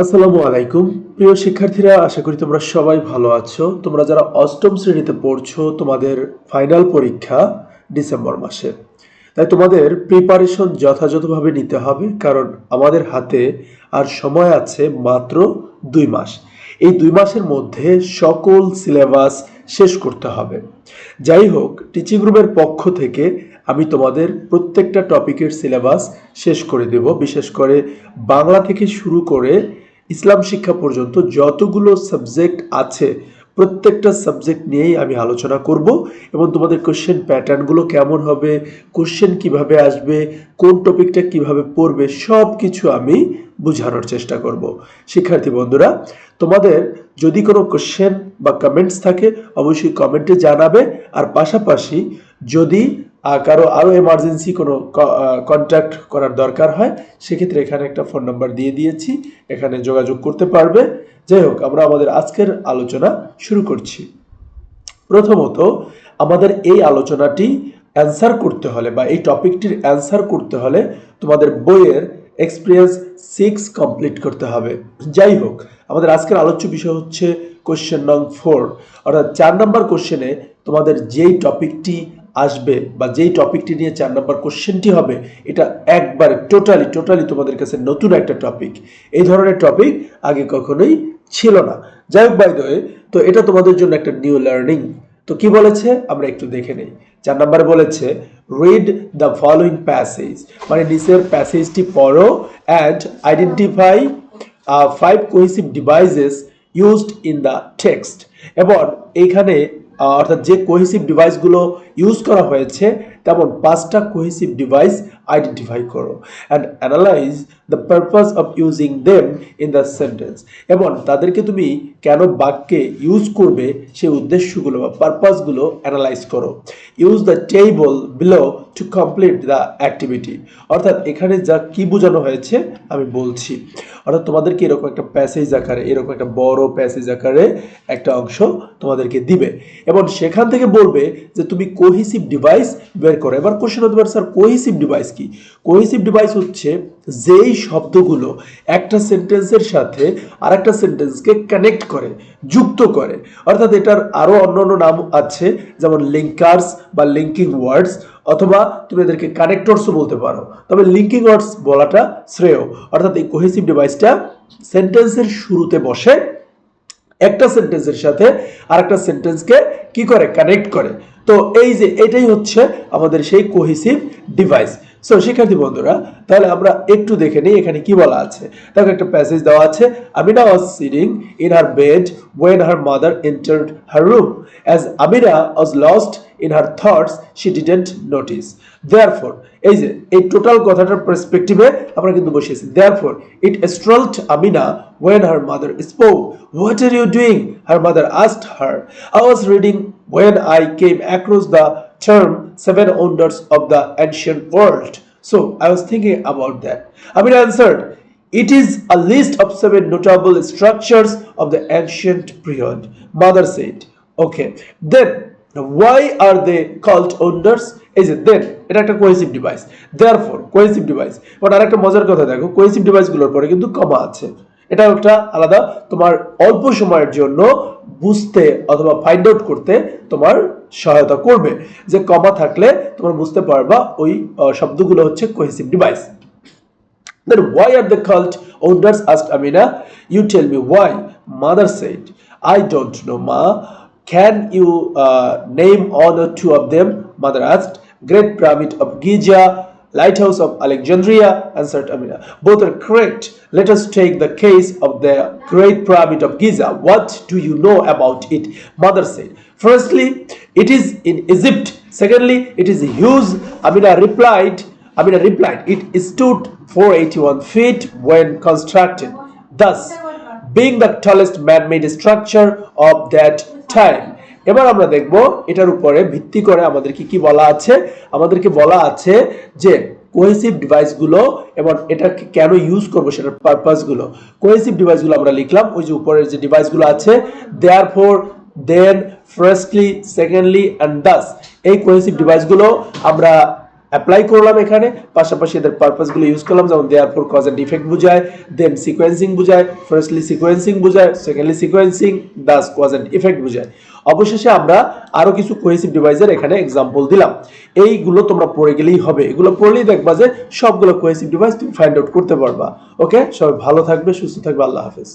আসসালামু আলাইকুম। প্রিয় শিক্ষার্থীরা, আশা করি তোমরা সবাই ভালো আছো। তোমরা যারা অষ্টম শ্রেণীতে পড়ছো, তোমাদের ফাইনাল পরীক্ষা ডিসেম্বর মাসে। তাই তোমাদের প্রিপারেশন যথাযথভাবে নিতে হবে, কারণ আমাদের হাতে আর সময় আছে মাত্র দুই মাস। এই দুই মাসের মধ্যে সকল সিলেবাস শেষ করতে হবে। যাই হোক টিচিং রুমের পক্ষ থেকে আমি তোমাদের প্রত্যেকটা টপিকের সিলেবাস শেষ করে দেব। বিশেষ করে বাংলা থেকে শুরু করে ইসলাম শিক্ষা পর্যন্ত যতগুলো সাবজেক্ট আছে, প্রত্যেকটা সাবজেক্ট নিয়েই আমি আলোচনা করব এবং তোমাদের কোশ্চেন প্যাটার্নগুলো কেমন হবে কোশ্চেন কীভাবে আসবে, কোন টপিকটা কীভাবে পড়বে সব কিছু আমি বোঝানোর চেষ্টা করব। শিক্ষার্থী বন্ধুরা, তোমাদের যদি কোনো কোশ্চেন বা কমেন্টস থাকে, অবশ্যই কমেন্টে জানাবে। আর পাশাপাশি যদি কারও আরও এমার্জেন্সি কোনো কন্ট্যাক্ট করার দরকার হয়, সেক্ষেত্রে এখানে একটা ফোন নাম্বার দিয়ে দিয়েছি, এখানে যোগাযোগ করতে পারবে। যাই হোক, আমরা আমাদের আজকের আলোচনা শুরু করছি। প্রথমত, আমাদের এই আলোচনাটি অ্যান্সার করতে হলে বা এই টপিকটির অ্যান্সার করতে হলে তোমাদের বইয়ের এক্সপিরিয়েন্স সিক্স কমপ্লিট করতে হবে। যাই হোক, আমাদের আজকের আলোচ্য বিষয় হচ্ছে কোশ্চেন নং ফোর অর্থাৎ চার নম্বর কোশ্চেনে তোমাদের যেই টপিকটি আসবে বা যেই টপিকটি নিয়ে চার নম্বর কোশ্চেনটি হবে, এটা একবারে টোটালি টোটালি তোমাদের কাছে নতুন একটা টপিক এই ধরনের টপিক আগে কখনোই ছিল না। যাই হোক বাই তো এটা তোমাদের জন্য একটা নিউ লার্নিং তো কি বলেছে? আমরা একটু দেখে নেই। চার নম্বরে বলেছে রিড দ্য ফলোইং প্যাসেজ মানে নিচের প্যাসেজটি পড়ো and identify five cohesive devices used in the text এবং এইখানে অর্থাৎ যে কোহেসিভ ডিভাইসগুলো ইউজ করা হয়েছে, তেমন পাঁচটা কোহেসিভ ডিভাইস আইডেন্টিফাই করো and analyse the purpose of using them in the sentence এবং তাদেরকে তুমি কেন বাক্যে ইউজ করবে, সেই উদ্দেশ্যগুলো বা পারপাসগুলো অ্যানালাইজ করো। Use the table below to complete the activity অর্থাৎ এখানে যা কি বোঝানো হয়েছে, আমি বলছি। অর্থাৎ তোমাদেরকে এরকম একটা প্যাসেজ আকারে, এরকম একটা বড় প্যাসেজ আকারে একটা অংশ তোমাদেরকে দিবে। এবং সেখান থেকে বলবে যে তুমি কোহিসিভ ডিভাইস বের করো। এবার কোশ্চেন হতে পারে স্যার কোহিসিভ ডিভাইস কি? কোহিসিভ ডিভাইস হচ্ছে যেই শব্দগুলো একটা সেন্টেন্সের সাথে আরেকটা সেন্টেন্সকে কানেক্ট করে, যুক্ত করে। অর্থাৎ এটার আরও অন্যান্য নাম আছে, যেমন লিঙ্কার্স বা লিঙ্কিং ওয়ার্ডস অথবা তুমি এদেরকে কানেক্টরসও বলতে পারো। তবে লিঙ্কিং ওয়ার্ডস বলাটা শ্রেয়। অর্থাৎ এই কোহেসিভ ডিভাইসটা সেন্টেন্সের শুরুতে বসে, একটা সেন্টেন্সের সাথে আর একটা সেন্টেন্সকে কি করে? কানেক্ট করে। তো এই যে এটাই হচ্ছে আমাদের সেই কোহেসিভ ডিভাইস সো শিক্ষার্থী বন্ধুরা, তাহলে আমরা একটু দেখে নিই এখানে কি বলা আছে দেখো, একটা প্যাসেজ দেওয়া আছে Amina was sitting in her bed when her mother entered her room as Amina was lost in her thoughts she didn't notice therefore এই যে, এই টোটাল কথাটার পার্সপেক্টিভে আমরা কিন্তু বসিয়েছি therefore it strolled Amina when her mother spoke. What are you doing? Her mother asked her. I was reading when I came across the term seven wonders of the ancient world. So I was thinking about that. Amina answered, It is a list of seven notable structures of the ancient period. Mother said, Okay. Then why are they called wonders? এই যে then এটা একটা cohesive device therefore cohesive device but আরেকটা মজার কথা দেখো cohesive ডিভাইসগুলোর পরে কিন্তু কমা আছে এটা একটা আলাদা তোমার অল্প সময়ের জন্য বুঝতে অথবা ফাইন্ড আউট করতে তোমার সহায়তা করবে। যে কমা থাকলে তোমার বুঝতে পারবা ওই শব্দগুলো হচ্ছে cohesive device then why are the cult owners asked Amina you tell me why mother said I don't know ma can you name on two of them mother asked great pyramid of Giza Lighthouse of Alexandria, answered Amina. Both are correct. Let us take the case of the Great Pyramid of Giza. What do you know about it? Mother said. Firstly, it is in Egypt. Secondly, it is huge. Amina replied, Amina replied, it stood 481 feet when constructed, thus being the tallest man-made structure of that time. এবার আমরা দেখব এটার উপরে ভিত্তি করে আমাদেরকে কি বলা আছে? আমাদেরকে বলা আছে যে কোহেসিভ ডিভাইসগুলো এবং এটাকে কেন ইউজ করব সেটার পারপাসগুলো কোহেসিভ ডিভাইসগুলো আমরা লিখলাম, ওই যে উপরের যে ডিভাইসগুলো আছে therefore then firstly secondly and thus এই কোহেসিভ ডিভাইসগুলো আমরা অ্যাপ্লাই করলাম এখানে, পাশাপাশি এদের পারপাসগুলো ইউজ করলাম, যেমন therefore cause and effect বুঝায় দেন সিকোয়েন্সিং বুঝায় ফার্স্টলি সিকোয়েন্সিং বুঝায় secondly sequencing thus cause and effect বুঝায়। অবশেষে আমরা আরও কিছু কোহেসিভ ডিভাইসের এখানে এক্সাম্পল দিলাম। এইগুলো তোমরা পড়ে গেলেই হবে। এগুলো পড়লেই দেখবা যে সবগুলো কোহেসিভ ডিভাইস তুমি ফাইন্ড আউট করতে পারবা। ওকে সবাই ভালো থাকবে, সুস্থ থাকবে, আল্লাহ হাফেজ।